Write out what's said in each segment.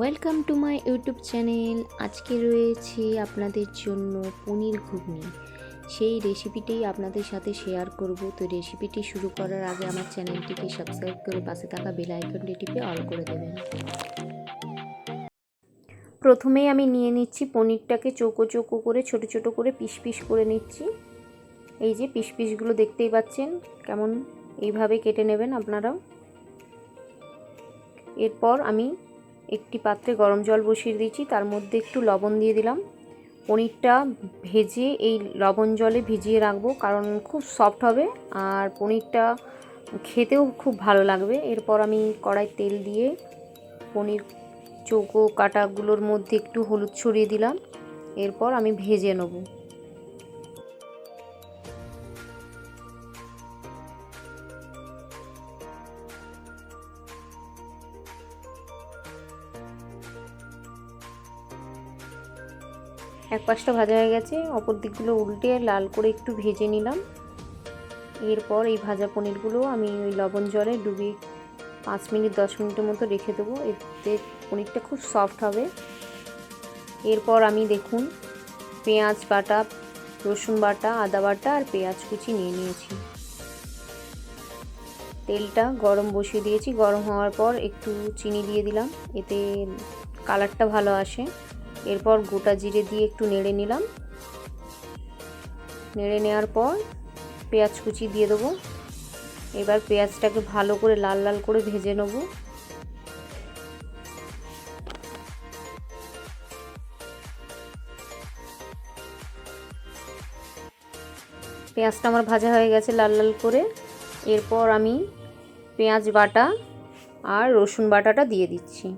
Welcome to my YouTube channel আজকে রয়েছে আপনাদের জন্য পনির ঘুগনি। সেই রেসিপিটাই আপনাদের সাথে শেয়ার করব। তো রেসিপিটি শুরু করার আগে আমার চ্যানেলটিকে সাবস্ক্রাইব করে পাশে থাকা বেল আইকনটি টিপে অল করে দেবেন। প্রথমেই আমি নিয়ে নিচ্ছি পনিরটাকে চৌকো চৌকো করে, ছোট ছোট করে পিস পিস করে নিচ্ছি। এই যে পিস পিসগুলো দেখতেই পাচ্ছেন কেমন এইভাবে কেটে নেবেন আপনারাও। এরপর আমি একটি পাত্রে গরম জল বসিয়ে দিয়েছি, তার মধ্যে একটু লবণ দিয়ে দিলাম। পনিরটা ভেজে এই লবণ জলে ভিজিয়ে রাখব, কারণ খুব সফট হবে আর পনিরটা খেতেও খুব ভালো লাগবে। এরপর আমি কড়াই তেল দিয়ে পনির চৌকো কাটাগুলোর মধ্যে একটু হলুদ ছড়িয়ে দিলাম। এরপর আমি ভেজে নেব। এক পাশটা ভাজা হয়ে গেছে, অপর দিকগুলো উল্টে লাল করে একটু ভেজে নিলাম। এরপর এই ভাজা পনিরগুলো আমি ওই লবণ জলে ডুবিয়ে পাঁচ মিনিট, দশ মিনিটের মতো রেখে দেবো। এতে পনিরটা খুব সফট হবে। এরপর আমি দেখুন, পেঁয়াজ বাটা, রসুন বাটা, আদা বাটা আর পেঁয়াজ কুচি নিয়ে নিয়েছি। তেলটা গরম বসিয়ে দিয়েছি। গরম হওয়ার পর একটু চিনি দিয়ে দিলাম। এতে কালারটা ভালো আসে। এরপর গোটা জিরে দিয়ে একটু নেড়ে নিলাম। নেড়ে নেওয়ার পর পেঁয়াজ কুচি দিয়ে দেবো। এবার পেঁয়াজটাকে ভালো করে লাল লাল করে ভেজে নেব। পেঁয়াজটা আমার ভাজা হয়ে গেছে লাল লাল করে। এরপর আমি পেঁয়াজ বাটা আর রসুন বাটাটা দিয়ে দিচ্ছি।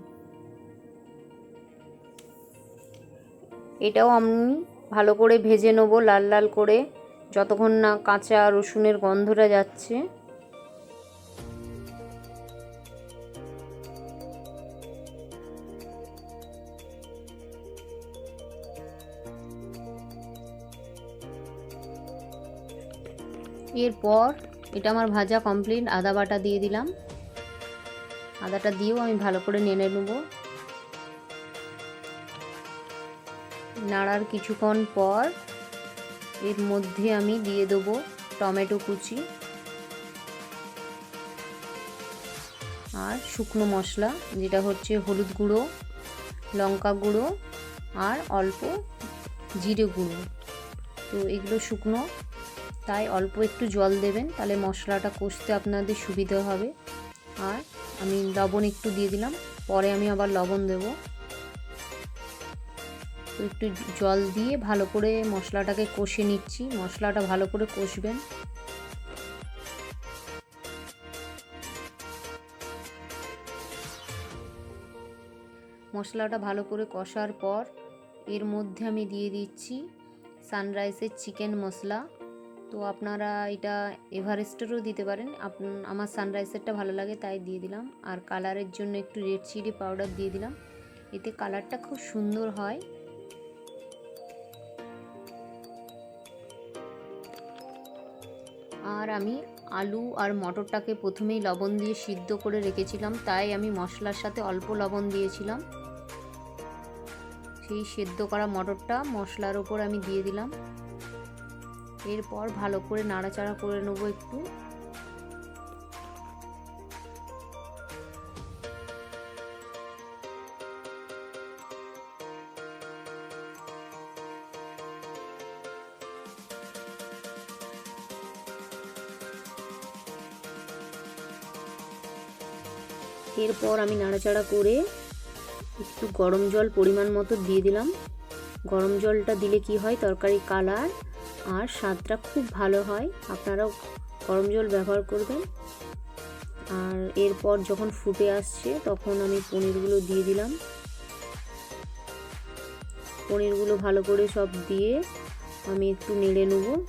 এটাও আমি ভালো করে ভেজে নেব লাল লাল করে। যতক্ষণ না কাঁচা রসুনের গন্ধটা যাচ্ছে। এরপর এটা আমার ভাজা কমপ্লিট আদা বাটা দিয়ে দিলাম। আদাটা দিয়েও আমি ভালো করে নেড়ে নেব। নাড়ার কিছুক্ষণ পর এর মধ্যে আমি দিয়ে দেবো টমেটো কুচি আর শুকনো মশলা, যেটা হচ্ছে হলুদ গুঁড়ো, লঙ্কা গুঁড়ো আর অল্প জিরে গুঁড়ো। তো এগুলো শুকনো, তাই অল্প একটু জল দেবেন, তাহলে মশলাটা কষতে আপনাদের সুবিধা হবে। আর আমি লবণ একটু দিয়ে দিলাম, পরে আমি আবার লবণ দেবো। একটু জল দিয়ে ভালো করে মশলাটাকে কষে নিচ্ছি। মশলাটা ভালো করে কষবেন। মশলাটা ভালো করে কষার পর এর মধ্যে আমি দিয়ে দিচ্ছি সানরাইসের চিকেন মশলা। তো আপনারা এটা এভারেস্টেরও দিতে পারেন। আমার সানরাইসেরটা ভালো লাগে তাই দিয়ে দিলাম। আর কালারের জন্য একটু রেড চিলি পাউডার দিয়ে দিলাম। এতে কালারটা খুব সুন্দর হয়। আর আমি আলু আর মটরটাকে প্রথমেই লবণ দিয়ে সিদ্ধ করে রেখেছিলাম, তাই আমি মশলার সাথে অল্প লবণ দিয়েছিলাম। সেই সেদ্ধ করা মটরটা মশলার ওপর আমি দিয়ে দিলাম। এরপর ভালো করে নাড়াচাড়া করে নেব একটু। এরপর আমি নাড়াচাড়া করে একটু গরম জল পরিমাণ মতো দিয়ে দিলাম। গরম জলটা দিলে কি হয়? তরকারি কালার আর স্বাদটা খুব ভালো হয়। আপনারাও গরম জল ব্যবহার করবেন। আর এরপর যখন ফুটে আসছে, তখন আমি পনিরগুলো দিয়ে দিলাম। পনিরগুলো ভালো করে সব দিয়ে আমি একটু নেড়ে নেব।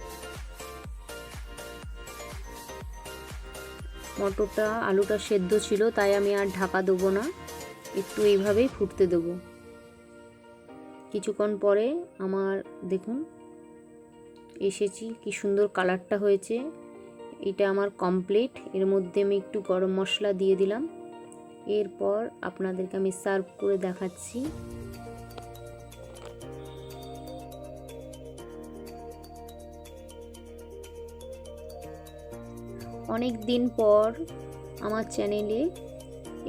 মটরটা, আলুটা সেদ্ধ ছিল, তাই আমি আর ঢাকা দেবো না। একটু এইভাবেই ফুটতে দেবো। কিছুক্ষণ পরে আমার, দেখুন, এসেছি, কি সুন্দর কালারটা হয়েছে। এটা আমার কমপ্লিট এর মধ্যে আমি একটু গরম মশলা দিয়ে দিলাম। এরপর আপনাদেরকে আমি সার্ভ করে দেখাচ্ছি। অনেক দিন পর আমার চ্যানেলে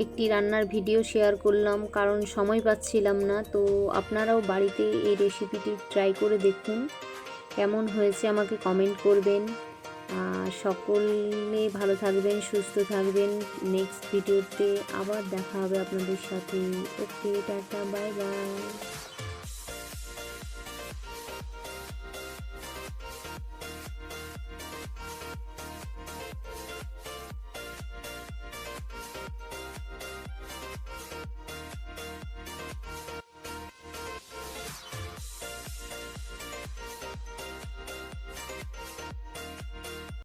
একটি রান্নার ভিডিও শেয়ার করলাম, কারণ সময় পাচ্ছিলাম না। তো আপনারাও বাড়িতে এই রেসিপিটি ট্রাই করে দেখুন, কেমন হয়েছে আমাকে কমেন্ট করবেন। সকলে ভালো থাকবেন, সুস্থ থাকবেন। নেক্সট ভিডিওতে আবার দেখা হবে আপনাদের সাথে। ওকে টাটা বাই বাই